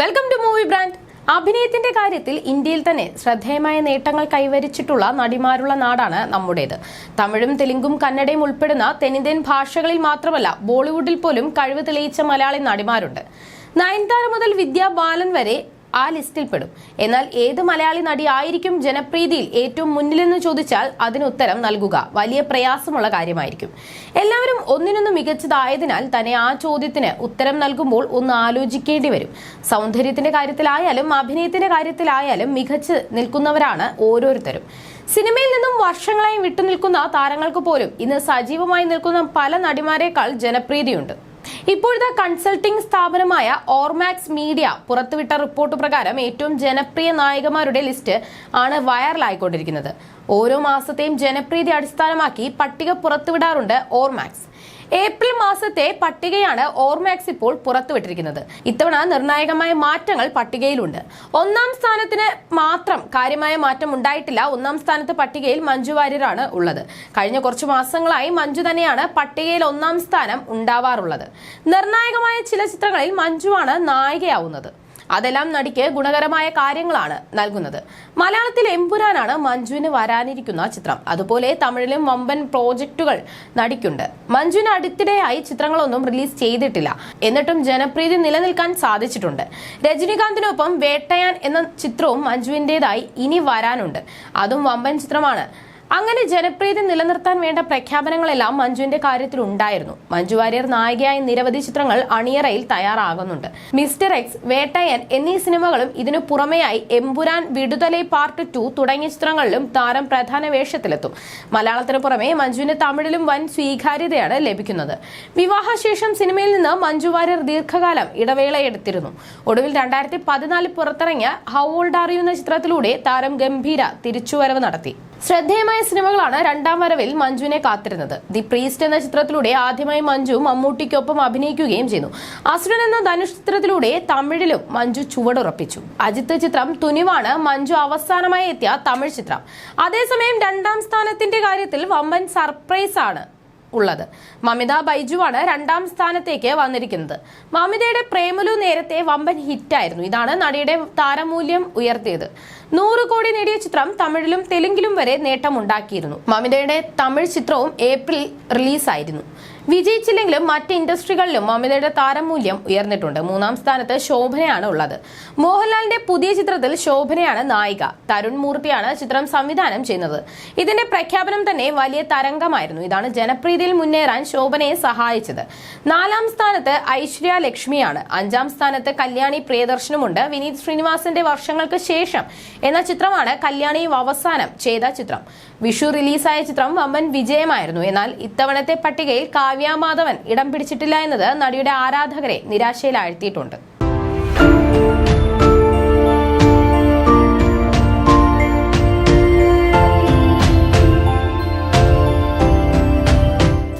Welcome to movie brand അഭിനയത്തിന്റെ കാര്യത്തിൽ ഇന്ത്യയിൽ തന്നെ ശ്രദ്ധേയമായ നേട്ടങ്ങൾ കൈവരിച്ചിട്ടുള്ള നടിമാരുള്ള നാടാണ് നമ്മുടേത്. തമിഴും തെലുങ്കും കന്നഡയും ഉൾപ്പെടുന്ന തെന്നിന്ത്യൻ ഭാഷകളിൽ മാത്രമല്ല ബോളിവുഡിൽ പോലും കഴിവ് തെളിയിച്ച മലയാളി നടിമാരുണ്ട്. നയൻതാര മുതൽ വിദ്യാ ബാലൻ വരെ ആ ലിസ്റ്റിൽ പെടും. എന്നാൽ ഏത് മലയാളി നടി ആയിരിക്കും ജനപ്രീതിയിൽ ഏറ്റവും മുന്നിലെന്ന് ചോദിച്ചാൽ അതിന് ഉത്തരം നൽകുക. വലിയ പ്രയാസമുള്ള കാര്യമായിരിക്കും. എല്ലാവരും ഒന്നിനൊന്ന് മികച്ചതായതിനാൽ തന്നെ ആ ചോദ്യത്തിന് ഉത്തരം നൽകുമ്പോൾ ഒന്ന് ആലോചിക്കേണ്ടി വരും. സൗന്ദര്യത്തിന്റെ കാര്യത്തിലായാലും അഭിനയത്തിന്റെ കാര്യത്തിലായാലും മികച്ച് നിൽക്കുന്നവരാണ് ഓരോരുത്തരും. സിനിമയിൽ നിന്നും വർഷങ്ങളായി വിട്ടുനിൽക്കുന്ന താരങ്ങൾക്ക് പോലും ഇന്ന് സജീവമായി നിൽക്കുന്ന പല നടിമാരെക്കാൾ ജനപ്രീതിയുണ്ട്. ഇപ്പോഴത്തെ കൺസൾട്ടിംഗ് സ്ഥാപനമായ ഓർമാക്സ് മീഡിയ പുറത്തുവിട്ട റിപ്പോർട്ട് പ്രകാരം ഏറ്റവും ജനപ്രിയ നായികമാരുടെ ലിസ്റ്റ് ആണ് വൈറലായിക്കൊണ്ടിരിക്കുന്നത്. ഓരോ മാസത്തെയും ജനപ്രീതി അടിസ്ഥാനമാക്കി പട്ടിക പുറത്തുവിടാറുണ്ട് ഓർമാക്സ്. ഏപ്രിൽ മാസത്തെ പട്ടികയാണ് ഓർമാക്സ് ഇപ്പോൾ പുറത്തുവിട്ടിരിക്കുന്നത്. ഇത്തവണ നിർണായകമായ മാറ്റങ്ങൾ പട്ടികയിലുണ്ട്. ഒന്നാം സ്ഥാനത്തിന് മാത്രം കാര്യമായ മാറ്റം ഉണ്ടായിട്ടില്ല. ഒന്നാം സ്ഥാനത്ത് പട്ടികയിൽ മഞ്ജു വാര്യരാണ് ഉള്ളത്. കഴിഞ്ഞ കുറച്ച് മാസങ്ങളായി മഞ്ജു തന്നെയാണ് പട്ടികയിൽ ഒന്നാം സ്ഥാനം ഉണ്ടാവാറുള്ളത്. നിർണായകമായ ചില ചിത്രങ്ങളിൽ മഞ്ജുവാണ് നായികയാവുന്നത്. അതെല്ലാം നടിക്ക് ഗുണകരമായ കാര്യങ്ങളാണ് നൽകുന്നത്. മലയാളത്തിൽ എമ്പുരാനാണ് മഞ്ജുവിന് വരാനിരിക്കുന്ന ചിത്രം. അതുപോലെ തമിഴിലും വമ്പൻ പ്രോജക്റ്റുകൾ നടിക്കുണ്ട്. മഞ്ജുവിന് അടുത്തിടെയായി ചിത്രങ്ങളൊന്നും റിലീസ് ചെയ്തിട്ടില്ല. എന്നിട്ടും ജനപ്രീതി നിലനിൽക്കാൻ സാധിച്ചിട്ടുണ്ട്. രജനികാന്തിനൊപ്പം വേട്ടയാൻ എന്ന ചിത്രവും മഞ്ജുവിന്റെതായി ഇനി വരാനുണ്ട്. അതും വമ്പൻ ചിത്രമാണ്. അങ്ങനെ ജനപ്രീതി നിലനിർത്താൻ വേണ്ട പ്രഖ്യാപനങ്ങളെല്ലാം മഞ്ജുവിന്റെ കാര്യത്തിൽ ഉണ്ടായിരുന്നു. മഞ്ജു വാര്യർ നായികയായ നിരവധി ചിത്രങ്ങൾ അണിയറയിൽ തയ്യാറാകുന്നുണ്ട്. മിസ്റ്റർ എക്സ് വേട്ടയൻ എന്നീ സിനിമകളും ഇതിനു പുറമെയായി എമ്പുരാൻ വിടുതലൈ പാർട്ട് ടു തുടങ്ങിയ ചിത്രങ്ങളിലും താരം പ്രധാന വേഷത്തിലെത്തും. മലയാളത്തിന് പുറമെ മഞ്ജുവിന് തമിഴിലും വൻ സ്വീകാര്യതയാണ് ലഭിക്കുന്നത്. വിവാഹശേഷം സിനിമയിൽ നിന്ന് മഞ്ജു വാര്യർ ദീർഘകാലം ഇടവേളയെടുത്തിരുന്നു ഒടുവിൽ രണ്ടായിരത്തി പതിനാലിൽ പുറത്തിറങ്ങിയ ഹൗ ഓൾഡ് ആർ യു എന്ന ചിത്രത്തിലൂടെ താരം ഗംഭീര തിരിച്ചുവരവ് നടത്തി. ശ്രദ്ധേയമായ സിനിമകളാണ് രണ്ടാം വരവിൽ മഞ്ജുവിനെ കാത്തിരുന്നത്. ദി പ്രീസ്റ്റ് എന്ന ചിത്രത്തിലൂടെ ആദ്യമായി മഞ്ജു മമ്മൂട്ടിക്കൊപ്പം അഭിനയിക്കുകയും ചെയ്തു. അസുരൻ എന്ന ധനുഷ് ചിത്രത്തിലൂടെ തമിഴിലും മഞ്ജു ചുവടുറപ്പിച്ചു. അജിത്ത് ചിത്രം തുനിവാണ് മഞ്ജു അവസാനമായി എത്തിയ തമിഴ് ചിത്രം. അതേസമയം രണ്ടാം സ്ഥാനത്തിന്റെ കാര്യത്തിൽ വമ്പൻ സർപ്രൈസ് ആണ് ഉള്ളത്. മമിത ബൈജുവാണ് രണ്ടാം സ്ഥാനത്തേക്ക് വന്നിരിക്കുന്നത്. മമിതയുടെ പ്രേമലു നേരത്തെ വമ്പൻ ഹിറ്റായിരുന്നു. ഇതാണ് നടിയുടെ താരമൂല്യം ഉയർത്തിയത്. നൂറ് കോടി നേടിയ ചിത്രം തമിഴിലും തെലുങ്കിലും വരെ നേട്ടമുണ്ടാക്കിയിരുന്നു. മമിതയുടെ തമിഴ് ചിത്രവും ഏപ്രിൽ റിലീസായിരുന്നു. വിജയിച്ചില്ലെങ്കിലും മറ്റ് ഇൻഡസ്ട്രികളിലും മമിതയുടെ താരമൂല്യം ഉയർന്നിട്ടുണ്ട്. മൂന്നാം സ്ഥാനത്ത് ശോഭനയാണ് ഉള്ളത്. മോഹൻലാലിന്റെ പുതിയ ചിത്രത്തിൽ ശോഭനയാണ് നായിക. തരുൺ മൂർത്തിയാണ് ചിത്രം സംവിധാനം ചെയ്യുന്നത്. ഇതിന്റെ പ്രഖ്യാപനം തന്നെ വലിയ തരംഗമായിരുന്നു. ഇതാണ് ജനപ്രീതിയിൽ മുന്നേറാൻ ശോഭനയെ സഹായിച്ചത്. നാലാം സ്ഥാനത്ത് ഐശ്വര്യ ലക്ഷ്മിയാണ്. അഞ്ചാം സ്ഥാനത്ത് കല്യാണി പ്രിയദർശനുമുണ്ട്. വിനീത് ശ്രീനിവാസന്റെ വർഷങ്ങൾക്ക് ശേഷം എന്ന ചിത്രമാണ് കല്യാണി അവസാനം ചെയ്ത ചിത്രം. വിഷു റിലീസായ ചിത്രം വമ്പൻ വിജയമായിരുന്നു. എന്നാൽ ഇത്തവണത്തെ പട്ടികയിൽ കാവ്യ മാധവൻ ഇടം പിടിച്ചിട്ടില്ല എന്നത് നടിയുടെ ആരാധകരെ നിരാശയിലാഴ്ത്തിയിട്ടുണ്ട്